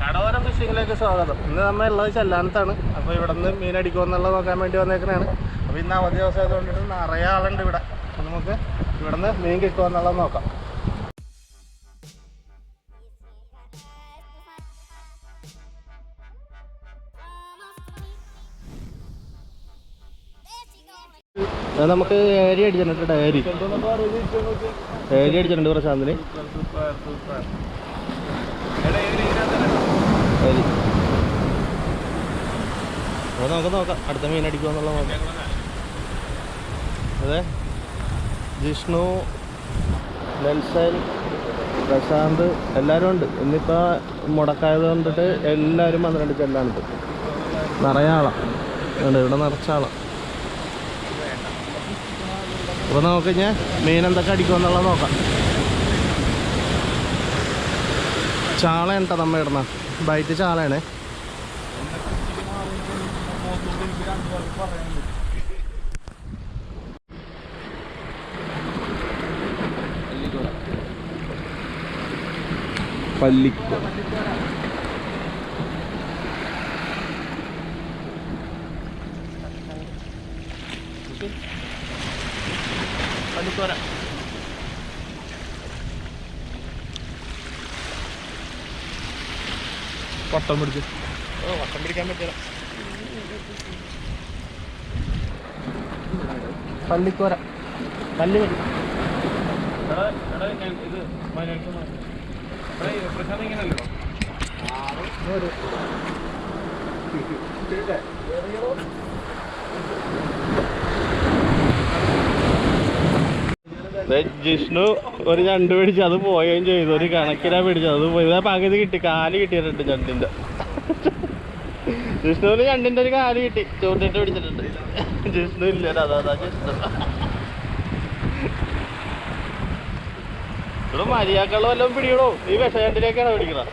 കടവര ഫിഷിങ്ങിലേക്ക് സ്വാഗതം. ഇന്ന് നമ്മൾ ഉള്ളത് ചെല്ലാനത്താണ്. അപ്പോൾ ഇവിടെ നിന്ന് മീൻ അടിക്കുമെന്നുള്ളത് നോക്കാൻ വേണ്ടി വന്നേക്കണാണ്. അപ്പോൾ ഇന്ന് അവധി ദിവസം ആയതുകൊണ്ടിട്ട് നിറയെ ആളുണ്ട് ഇവിടെ. നമുക്ക് ഇവിടെ നിന്ന് മീൻ കിട്ടുമെന്നുള്ളത് നോക്കാം. നമുക്ക് ഏരി അടിച്ചിട്ടുണ്ട് ഏരി. ഏരി അടിച്ചിട്ടുണ്ട് പ്രശാന്തിന് ഏരി അപ്പോൾ നമുക്ക് നോക്കാം. അടുത്ത മീൻ അടിക്കുമെന്നുള്ള നോക്കാം. അതെ. ജിഷ്ണു നെൽസൻ പ്രശാന്ത് എല്ലാവരും ഉണ്ട്. ഇന്നിപ്പോൾ മുടക്കായത് കൊണ്ടിട്ട് എല്ലാവരും പന്ത്രണ്ട് ചെല്ലാനിട്ട് നിറയെ ആളാണ് ഇവിടെ നിറച്ച അപ്പോൾ നമുക്ക് ഞാൻ മീൻ എന്തൊക്കെ അടിക്കുമെന്നുള്ളത് നോക്കാം. ചാള എന്താ നമ്മ ഇടണ ബൈറ്റ് ചാളയാണ് പല്ലിക്കോ പല്ലിക്കോര വട്ടം പിടിച്ച്. വട്ടം പിടിക്കാൻ പറ്റില്ല പള്ളിക്കോര പല്ലി മതി ഇത് പ്രശാന്ത് ഒരു ജിഷ്ണു ഒരു ഞണ്ട് പിടിച്ച് അത് പോവുകയും ചെയ്തു. ഒരു കണക്കിനാ പിടിച്ചത്. അത് പോയി. പകുതി കിട്ടി. കാൽ കിട്ടിയിട്ടുണ്ട് ഞണ്ടിന്റെ. ജിഷ്ണുവിന് ഞണ്ടിന്റെ ഒരു കാൽ കിട്ടി. ചൂണ്ടിട്ട് പിടിച്ചിട്ടുണ്ട്. ജിഷ്ണു ഇല്ല അതാ അതാ ജിഷ്ണു. ഇവിടെ മര്യാദക്കുള്ള വല്ലതും പിടിക്കണോ? നീ വിഷയണ്ടിലേക്കാണ് പിടിക്കുന്നത്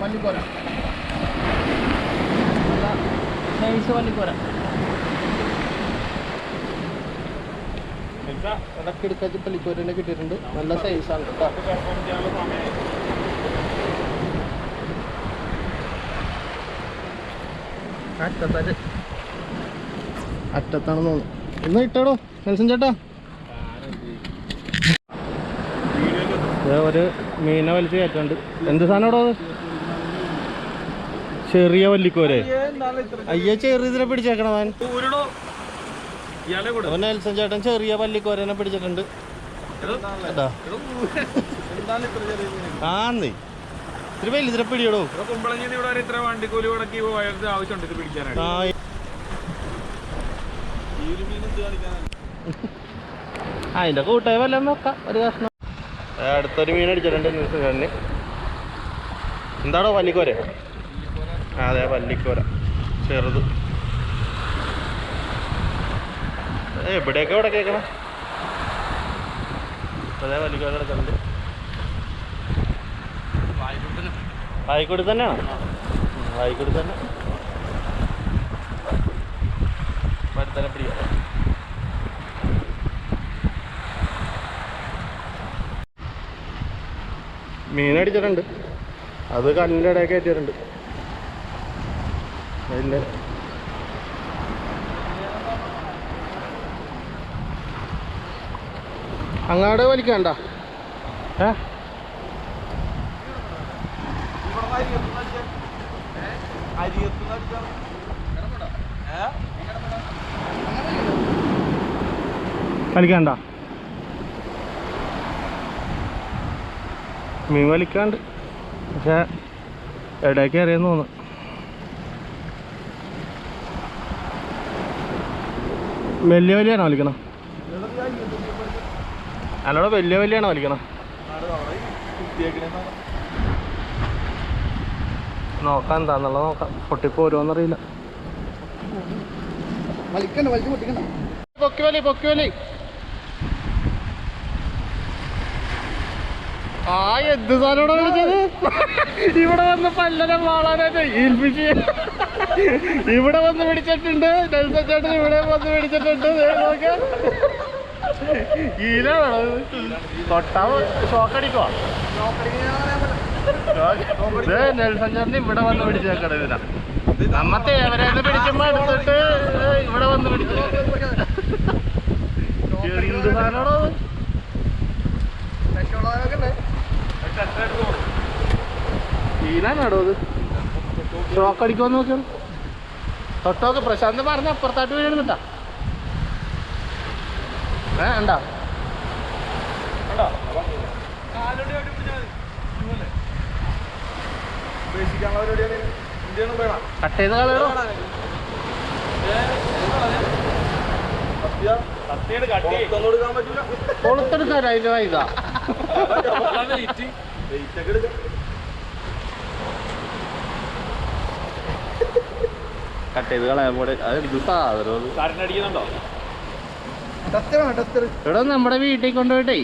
പല്ലിക്കോര. നൈസ് പല്ലിക്കോര. ഇടയ്ക്ക് എടുക്കാച്ച് പല്ലിക്കോരനെ കിട്ടിയിട്ടുണ്ട് നല്ല സൈസാണ് കേട്ടോ അറ്റത്താൽ അറ്റത്താണെന്ന് തോന്നുന്നു ഇന്ന് ഇട്ടോടോ നെൽസൺ ചേട്ടാ ഒരു മീനെ വലിച്ച് കയറ്റുണ്ട് എന്ത് സാധനം അത് ചെറിയ വല്ലിക്കോരെ അയ്യ ചെറിയ ഇതിനെ പിടിച്ചേക്കണോ ഞാൻ അവൻ ചേട്ടൻ ചെറിയ പല്ലിക്കോരനെ പിടിച്ചിട്ടുണ്ട്. ആന്ന് എന്താണ് ഇത്ര ആന്നേ. ഇത്തിരി പിടിയടോ. അതിന്റെ കൂട്ടായ വല്ലതും നോക്കാം ഒരു കഷ്ണം. അടുത്തൊരു മീൻ അടിച്ചിട്ടുണ്ട് എന്താണോ പല്ലിക്കോര. ആ, അതെ പല്ലിക്കോര. ചെറുത് ഏ, എവിടെയൊക്കെ ഇവിടെ കേൾക്കണം അതെ വലിയ കിടക്കുന്നുണ്ട് വായിക്കൂടി തന്നെയാണ് വായിക്കൂടി തന്നെ വരുത്തനെ പിടിക്കാം മീൻ അടിച്ചിട്ടുണ്ട്. അത് കല്ലിന്റെ ഇടയിൽ കയറ്റിയിട്ടുണ്ട്. ഇല്ല. അങ്ങാട് വലിക്കണ്ട. വലിക്കണ്ട. മീൻ വലിക്കാണ്ട്. പക്ഷെ ഇടയ്ക്ക് അറിയാന്ന് തോന്നുന്നു. വലിയ വലിയാണോ വലിക്കണം? അല്ലോടെ വലിയ വലിയാണ് വലിക്കണം. നോക്കാം എന്താന്നുള്ളത് നോക്കാം. പൊട്ടിപ്പോരുമോന്നറിയില്ല പൊക്കി വലി പൊക്കി വലി. ആ എന്ത് സാധനോടെ വിളിച്ചത് ഇവിടെ വന്ന് പല്ലനെ വാളാനായിട്ട് ഏൽപ്പിച്ച്. ഇവിടെ വന്ന് പിടിച്ചിട്ടുണ്ട്. നെൽസൺ ചേട്ടൻ ഇവിടെ വന്ന് പിടിച്ചിട്ടുണ്ട്. നോക്ക്. ഈനാണോ തൊട്ടാ ഇവിടെ വന്ന് പിടിച്ചേക്കട ഇതിനാ നമ്മത്തെ എവരെയെന്ന് പിടിക്കുമ്പോ എടുത്തിട്ട് ഇവിടെ വന്ന് പിടിച്ചു എന്ത് സാധനമാണോ അത് നോക്കിയാണ് തൊട്ടോക്ക് പ്രശാന്ത് പറഞ്ഞ അപ്പുറത്തായിട്ട് വീഴുന്നുണ്ടാ ഏ ഉണ്ടാ കട്ട് ചെയ്ത് കളയണോ കൊളുത്തെടുക്കാൻ അതിന്റെ വൈക കട്ട്. ചെയ്ത് കളയാൻ പോടെ അത് ഇത് സാധനം കാരനടിക്കുന്നുണ്ടോ ഇവിടെ നമ്മുടെ വീട്ടിൽ കൊണ്ടുപോയിട്ടേ.